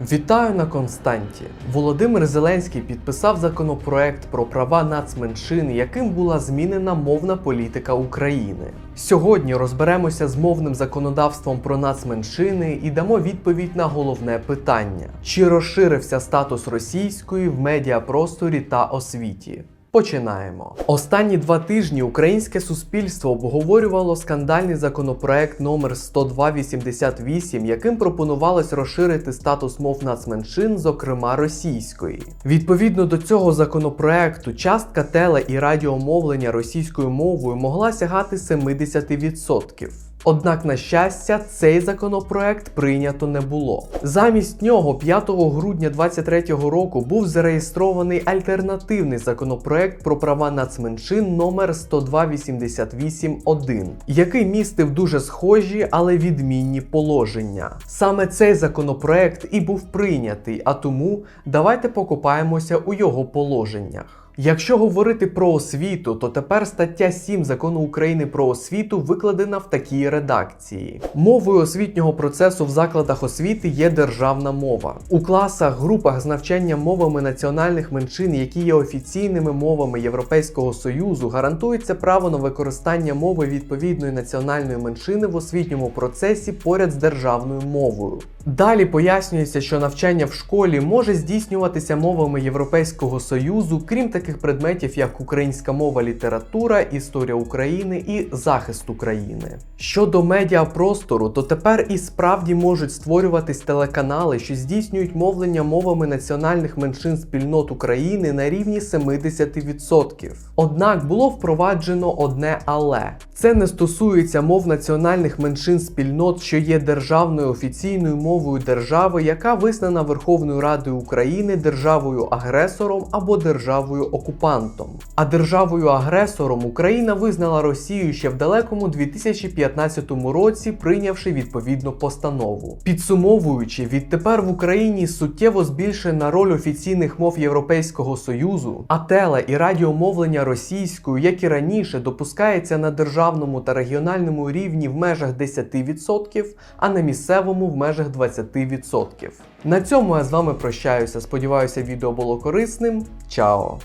Вітаю на Константі. Володимир Зеленський підписав законопроект про права нацменшин, яким була змінена мовна політика України. Сьогодні розберемося з мовним законодавством про нацменшини і дамо відповідь на головне питання: чи розширився статус російської в медіапросторі та освіті? Починаємо. Останні два тижні українське суспільство обговорювало скандальний законопроект номер 10288, яким пропонувалось розширити статус мов нацменшин, зокрема російської. Відповідно до цього законопроекту, частка теле і радіомовлення російською мовою могла сягати 70%. Однак, на щастя, цей законопроект прийнято не було. Замість нього 5 грудня 2023 року був зареєстрований альтернативний законопроект про права нацменшин номер 10288-1, який містив дуже схожі, але відмінні положення. Саме цей законопроект і був прийнятий, а тому давайте покопаємося у його положеннях. Якщо говорити про освіту, то тепер стаття 7 закону України про освіту викладена в такій редакції: мовою освітнього процесу в закладах освіти є державна мова. У класах, групах з навчання мовами національних меншин, які є офіційними мовами Європейського Союзу, гарантується право на використання мови відповідної національної меншини в освітньому процесі поряд з державною мовою. Далі пояснюється, що навчання в школі може здійснюватися мовами Європейського Союзу, крім таких предметів, як українська мова, література, історія України і захист України. Щодо медіапростору, то тепер і справді можуть створюватись телеканали, що здійснюють мовлення мовами національних меншин спільнот України на рівні 70%. Однак було впроваджено одне але це не стосується мов національних меншин спільнот, що є державною офіційною мовою держави, яка визнана Верховною Радою України державою агресором або державою окупантом. А державою агресором Україна визнала Росію ще в далекому 2015 році, прийнявши відповідну постанову. Підсумовуючи, відтепер в Україні суттєво збільшена роль офіційних мов Європейського Союзу, а теле і радіомовлення російською, як і раніше, допускається на державному та регіональному рівні в межах 10%, а на місцевому в межах 20%. На цьому я з вами прощаюся. Сподіваюся, відео було корисним. Чао!